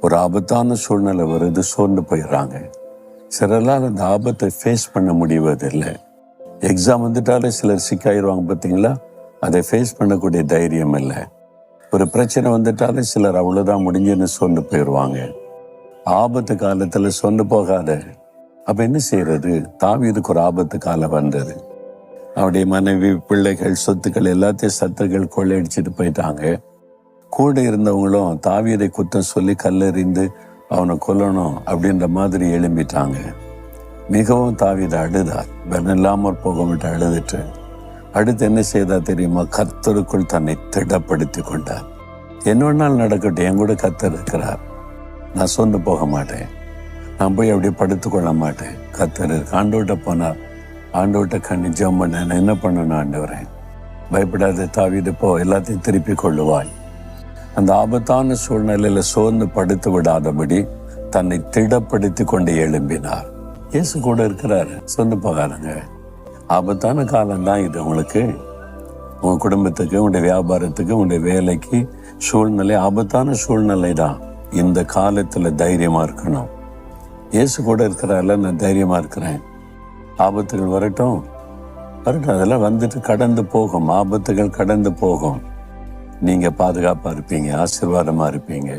ஒரு ஆபத்தான சூழ்நிலை வருது சோர்ந்து போயிடுறாங்க. சிலரால் அந்த ஆபத்தை ஃபேஸ் பண்ண முடிவதில்லை. எக்ஸாம் வந்துட்டாலே சிலர் சிக்காயிருவாங்க பார்த்தீங்களா? அதை ஃபேஸ் பண்ணக்கூடிய தைரியம் இல்லை. ஒரு பிரச்சனை வந்துட்டாலே சிலர் அவ்வளோதான் முடிஞ்சுன்னு சோர்ந்து போயிடுவாங்க. ஆபத்து காலத்தில் சொந்து போகாத. அப்போ என்ன செய்யறது தாவீதுக்கு ஒரு ஆபத்து காலம் வந்தது. அவருடைய மனைவி பிள்ளைகள் சொத்துக்கள் எல்லாத்தையும் சத்துக்கள் கொள்ளையடிச்சிட்டு போயிட்டாங்க. கூட இருந்தவங்களும் தாவீதை குத்தம் சொல்லி கல்லெறிந்து அவனை கொல்லணும் அப்படின்ற மாதிரி எழும்பிட்டாங்க. மிகவும் தாவித அழுதார். பலன் இல்லாமற் போகவிட்டு அழுதுட்டு அடுத்து என்ன செய்தா தெரியுமா? கர்த்தருக்குள் தன்னை திடப்படுத்தி கொண்டார். என்ன நாள் நடக்கட்டும் என் கூட கத்தர் இருக்கிறார். நான் சொந்து போக மாட்டேன். நான் போய் அப்படியே படுத்துக்கொள்ள மாட்டேன். கத்தர் ஆண்டோட்ட போனார். ஆண்டோட்ட கண்ணி ஜெபம் பண்ண என்ன பண்ணணும் ஆண்டவரேன் பயப்படாத தாவிட்டு போ எல்லாத்தையும் திருப்பி கொள்ளுவாய். அந்த ஆபத்தான சூழ்நிலையில சோர்ந்து படுத்து விடாதபடி தன்னை திடப்படுத்தி கொண்டு எழும்பினார். இயேசு கூட இருக்கிறாரு. சொந்து போகாருங்க ஆபத்தான காலம்தான் இது உங்களுக்கு. உங்க குடும்பத்துக்கு உங்களுடைய வியாபாரத்துக்கு உங்களுடைய வேலைக்கு சூழ்நிலை ஆபத்தான சூழ்நிலை தான். இந்த காலத்துல தைரியமா இருக்கணும். இயேசு கூட இருக்கிறாரில் நான் தைரியமா இருக்கிறேன். ஆபத்துகள் வரட்டும். வரட்டும் அதெல்லாம் வந்துட்டு கடந்து போகும். ஆபத்துகள் கடந்து போகும். நீங்கள் பாதுகாப்பாக இருப்பீங்க ஆசீர்வாதமாக இருப்பீங்க.